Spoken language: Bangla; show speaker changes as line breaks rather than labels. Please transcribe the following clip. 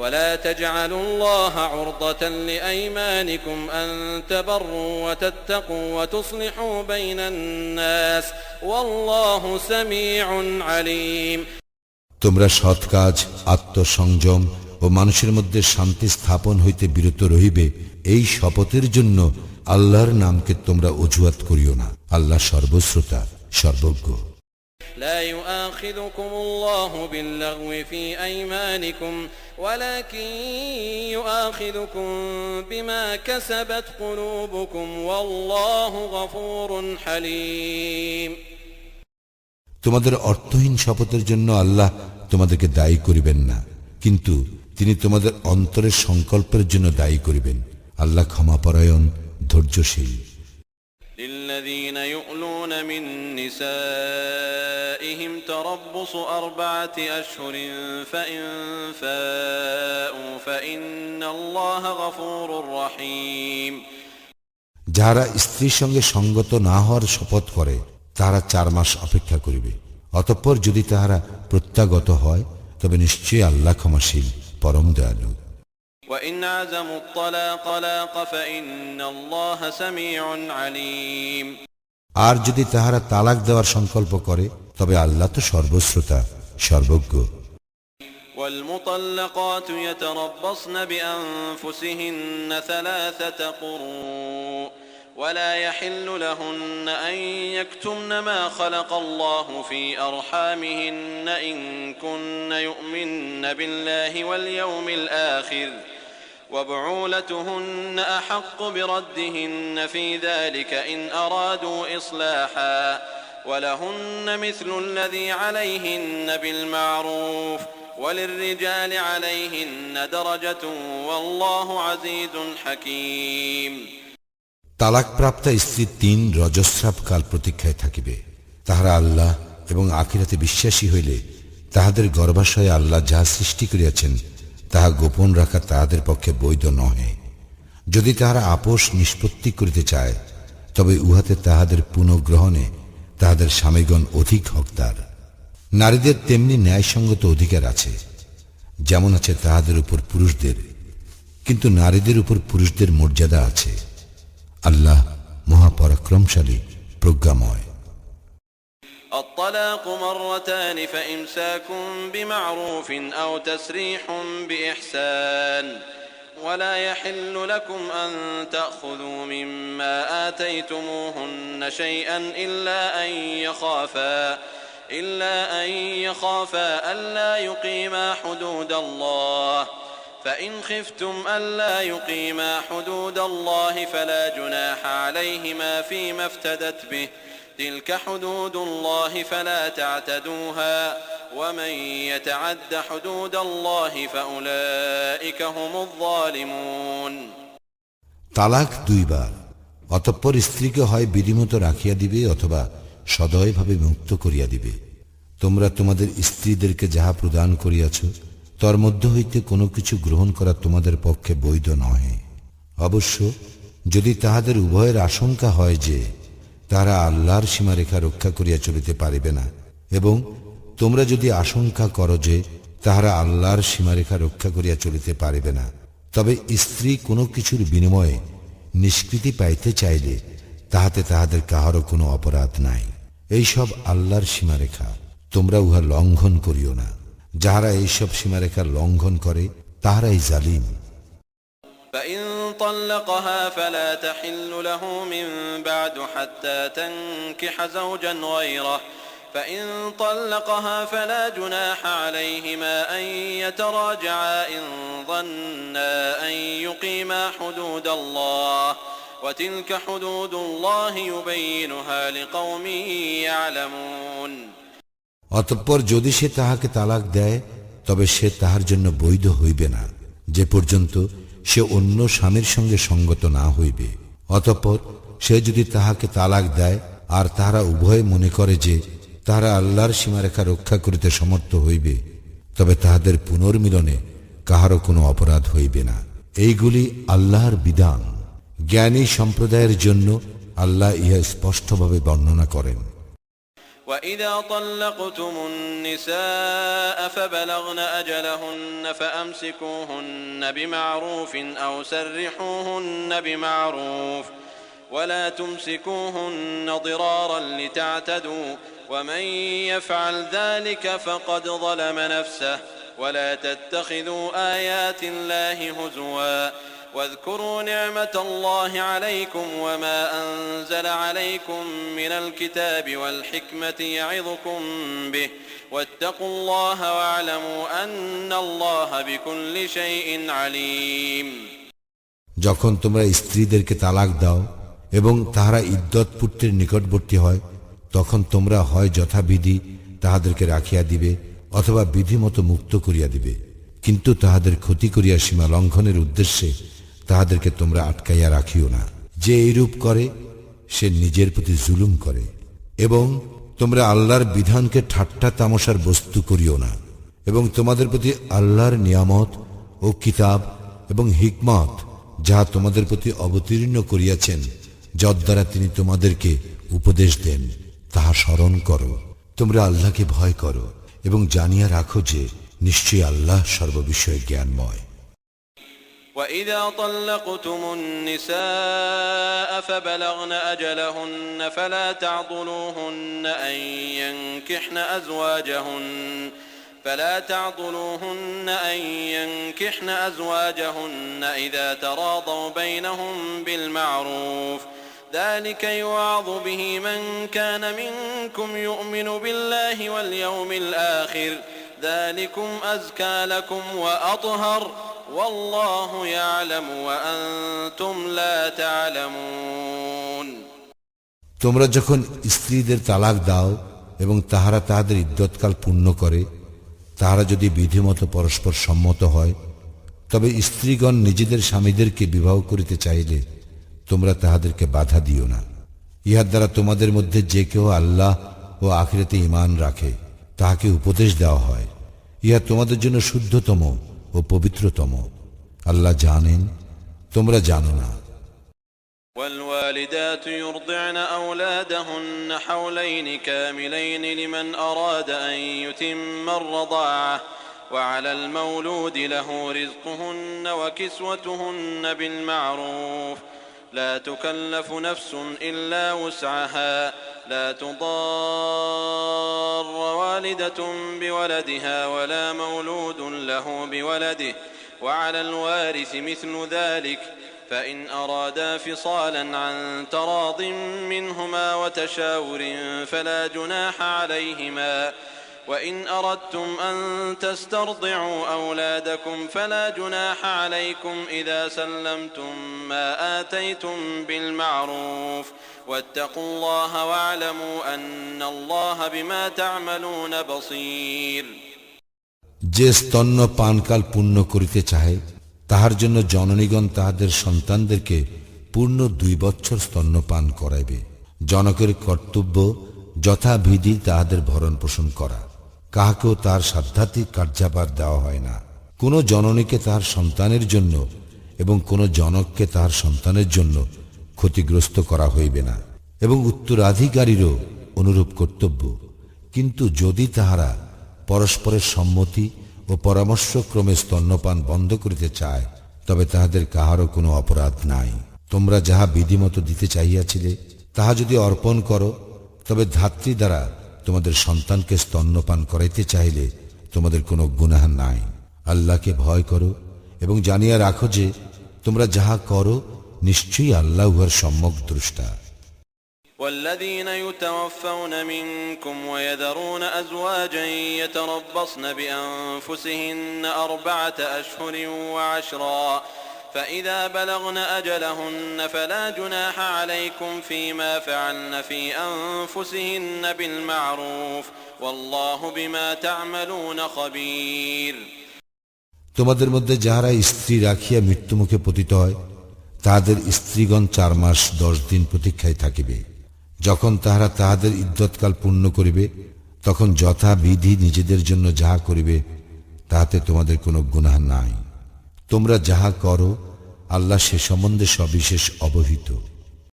ولا تجعلوا الله عرضة لأيمانكم أن تبروا وتتقوا وتصلحوا بين الناس والله سميع عليم
তোমরা সৎ কাজ আত্মসংযম ও মানুষের মধ্যে শান্তি স্থাপন হইতে বিরত রহিবে এই শপথের জন্য আল্লাহর নামকে তোমরা অজুহাত করিও না আল্লাহ সর্বশ্রোতা সর্বজ্ঞ
لا يؤاخذكم الله باللغو في أيمانكم ولكن يؤاخذكم بما كسبت قلوبكم والله غفور حليم
তোমাদের অর্থহীন শপথের জন্য আল্লাহ তোমাদেরকে দায়ী করিবেন না কিন্তু তিনি তোমাদের অন্তরের সংকল্পের জন্য দায়ী করিবেন আল্লাহ ক্ষমাপরায়ণ ধৈর্যশীল
للذين يؤلون من نسائهم تربص أربعة أشهر فإن فاءوا فإن الله غفور رحيم
যাহারা স্ত্রীর সঙ্গে সঙ্গত না হওয়ার শপথ করে তাহারা চার মাস অপেক্ষা করিবে অতঃপর যদি তাহারা প্রত্যাগত হয় তবে নিশ্চয়ই আল্লাহ ক্ষমাশীল পরম দয়ালু
وإن عزموا الطلاق لاق فإن الله سميع عليم
আর যদি তাহারা তালাক দেওয়ার সংকল্প করে তবে আল্লাহ তো সর্বশ্রোতা সর্বজ্ঞ
والمطلقات يتربصن بأنفسهن ثلاثة قروء ولا يحل لهن أن يكتمن ما خلق الله في أرحامهن إن كن يؤمن بالله واليوم الآخر وبعولتهن أحق بردهن في ذلك إن أرادوا إصلاحا ولهن مثل الذي عليهن بالمعروف وللرجال عليهن درجة والله عزيز حكيم
তালাকপ্রাপ্তা স্ত্রী তিন রজস্রাব কাল প্রতীক্ষায় থাকিবে তাহারা আল্লাহ এবং আখিরাতে বিশ্বাসী হইলে তাহাদের গর্ভাশয়ে আল্লাহ যাহা সৃষ্টি করিয়াছেন তাহা গোপন রাখা তাহাদের পক্ষে বৈধ নহে যদি তাহারা আপোষ নিষ্পত্তি করিতে চায় তবে উহাতে তাহাদের পুনঃগ্রহণে তাহাদের স্বামীগণ অধিক হকদার নারীদের তেমনি ন্যায়সঙ্গত অধিকার আছে যেমন আছে তাহাদের উপর পুরুষদের কিন্তু নারীদের উপর পুরুষদের মর্যাদা আছে আল্লাহ মহাপরাক্রমশালী প্রজ্ঞাময়
الطلاق مرتان فإمساك بمعروف أو تسريح بإحسان ولا يحل لكم أن تأخذوا مما آتيتموهن شيئا إلا أن يخافا إلا أن يخافا ألا يقيما حدود الله. فإن خفتم ألا يقيما حدود الله فلا جناح عليهما فيما افتدت به. تلك حدود الله فلا تعتدوها. ومن يتعد حدود الله فأولئك هم الظالمون
তালাক দুইবার অতঃপর স্ত্রীকে হয় বিধিমতো রাখিয়া দিবে অথবা সদয়ভাবে মুক্ত করিয়া দিবে তোমরা তোমাদের স্ত্রীদেরকে যাহা প্রদান করিয়াছ তর মধ্য হইতে কোনো কিছু গ্রহণ করা তোমাদের পক্ষে বৈধ নহে অবশ্য যদি তাহাদের উভয়ের আশঙ্কা হয় যে তারা আল্লাহর সীমারেখা রক্ষা করিয়া চলিতে পারিবে না এবং তোমরা যদি আশঙ্কা করো যে তাহারা আল্লাহর সীমারেখা রক্ষা করিয়া চলিতে পারিবে না তবে স্ত্রী কোনো কিছুর বিনিময়ে নিষ্কৃতি পাইতে চাইলে তাহাতে তাহাদের কাহারও কোনো অপরাধ নাই এইসব আল্লাহর সীমারেখা তোমরা উহা লঙ্ঘন করিও না যাহারা এইসব সীমারেখা লঙ্ঘন করে তাহারাই জালিম
فإن طلقها فلا تحل له من بعد حتى تنكح زوجا غيره فإن طلقها فلا جناح عليهما أن يتراجعا إن ظنا أن يقيما حدود الله وتلك حدود الله يبينها لقوم يعلمون
অতঃপর যদি সে তাহাকে তালাক দেয় তবে সে তাহার জন্য বৈধ হইবে না যে পর্যন্ত সে অন্য স্বামীর সঙ্গে সঙ্গত না হইবে অতঃপর সে যদি তাহাকে তালাক দেয় আর তাহারা উভয়ে মনে করে যে তাহারা আল্লাহর সীমারেখা রক্ষা করিতে সমর্থ হইবে তবে তাহাদের পুনর্মিলনে কাহারও কোনো অপরাধ হইবে না এইগুলি আল্লাহর বিধান জ্ঞানী সম্প্রদায়ের জন্য আল্লাহ ইহা স্পষ্টভাবে বর্ণনা করেন
وإذا طلقتم النساء فبلغن أجلهن فأمسكوهن بمعروف أو سرحوهن بمعروف ولا تمسكوهن ضرارا لتعتدوا ومن يفعل ذلك فقد ظلم نفسه ولا تتخذوا آيات الله هزوا واذكروا نعمة الله عليكم وما أنزل عليكم من الكتاب والحكمة يعظكم به واتقوا الله واعلموا أن الله بكل شيء عليم
যখন তোমরা স্ত্রীদেরকে তালাক দাও এবং তাহারা ইদ্যত পুত্রের নিকটবর্তী হয়, তখন তোমরা হয় যথাবিধি তাহাদেরকে রাখিয়া দিবে অথবা বিধিমতো মুক্ত করিয়া দিবে। কিন্তু তাহাদের ক্ষতি করিয়া সীমা লঙ্ঘনের উদ্দেশ্যে তাহাদেরকে তোমরা আটকাইয়া রাখিও না। যে এইরূপ করে, সে নিজের প্রতি জুলুম করে এবং তোমরা আল্লাহর বিধানকে ঠাট্টা তামশার বস্তু করিও না এবং তোমাদের প্রতি আল্লাহর নিয়ামত ও কিতাব এবং হিকমত যাহা তোমাদের প্রতি অবতীর্ণ করিয়াছেন যদ্বারা তিনি তোমাদেরকে উপদেশ দেন তাহা স্মরণ করো তোমরা আল্লাহকে ভয় করো এবং জানিয়া রাখো যে নিশ্চয়ই আল্লাহ সর্ববিষয়ে জ্ঞানময়
وإذا طلقتم النساء فبلغن أجلهن فلا تعضلوهن أن ينكحن أزواجهن فلا تعضلوهن أن ينكحن أزواجهن إذا تراضوا بينهم بالمعروف ذلك يوعظ به من كان منكم يؤمن بالله واليوم الآخر ذلكم أزكى لكم وأطهر والله يعلم وأنتم لا تعلمون
তোমরা যখন স্ত্রীদের তালাক দাও এবং তাহারা তাহাদের ইদ্যৎকাল পূর্ণ করে তাহারা যদি বিধিমতো পরস্পর সম্মত হয় তবে স্ত্রীগণ নিজেদের স্বামীদেরকে বিবাহ করিতে চাইলে তোমরা তাহাদেরকে বাধা দিও না ইহার দ্বারা তোমাদের মধ্যে যে কেউ আল্লাহ ও আখিরাতে ইমান রাখে তাহাকে উপদেশ দেওয়া হয় ইহা তোমাদের জন্য শুদ্ধতম ও পবিত্রতম আল্লাহ জানেন তোমরা জানো না
والوالدات يرضعن أولادهن حولين كاملين لمن أراد أن يتم الرضاعة وعلى المولود له رزقهن وكسوتهن بالمعروف لا تكلف نفس إلا وسعها. لا تضار والدة بولدها ولا مولود له بولده. وعلى الوارث مثل ذلك. فإن أرادا فصالا عن تراض منهما وتشاور فلا جناح عليهما. وإن أردتم أن تسترضعوا أولادكم فلا جناح عليكم إذا سلمتم ما آتيتم بالمعروف واتقوا الله واعلموا أن الله بما تعملون بصير
যে স্তন্য পানকাল পূর্ণ করিতে চাহে তাহার জন্য জননীগণ তাহাদের সন্তানদেরকে পূর্ণ দুই বছর স্তন্য পান করাইবে জনকের কর্তব্য যথাবিধি তাহাদের ভরণ পোষণ করা কাহাকেও তার সাধ্যাত্মিক কার্যাবার দেওয়া হয় না। কোনো জননীকে তাহার সন্তানের জন্য এবং কোনো জনককে তাহার সন্তানের জন্য ক্ষতিগ্রস্ত করা হইবে না এবং উত্তরাধিকারীরও অনুরূপ কর্তব্য। কিন্তু যদি তাহারা পরস্পরের সম্মতি ও পরামর্শক্রমে স্তন্যপান বন্ধ করিতে চায়, তবে তাহাদের কাহারও কোনো অপরাধ নাই। তোমরা যাহা বিধিমতো দিতে চাহিয়াছিলে, তাহা যদি অর্পণ করো, তবে ধাত্রী দ্বারা তোমাদের সন্তানকে স্তন্যপান করাইতে চাইলে তোমাদের কোনো গুনাহ নাই আল্লাহকে ভয় করো এবং জানিয়া রাখো যে তোমরা যাহা করো নিশ্চয়ই আল্লাহ উহার সম্যক দ্রষ্টা
والذين يتوفون منكم ويذرون أزواجا يتربصن بأنفسهن أربعة أشهر وعشرا فإذا بلغن أجلهن فلا جناح عليكم فيما فعلن في أنفسهن بالمعروف والله بما تعملون خبير
তোমাদের মধ্যে যাহারা স্ত্রী রাখিয়া মৃত্যুমুখে পতিত হয় তাহাদের স্ত্রীগণ চার মাস দশ দিন প্রতীক্ষায় থাকিবে যখন তাহারা তাহাদের ইদ্যৎকাল পূর্ণ করিবে তখন যথাবিধি নিজেদের জন্য যাহা করিবে তাহাতে তোমাদের কোনো গুনাহ নাই তোমরা যাহা করো আল্লাহ সে সম্বন্ধে সবিশেষ অবহিত।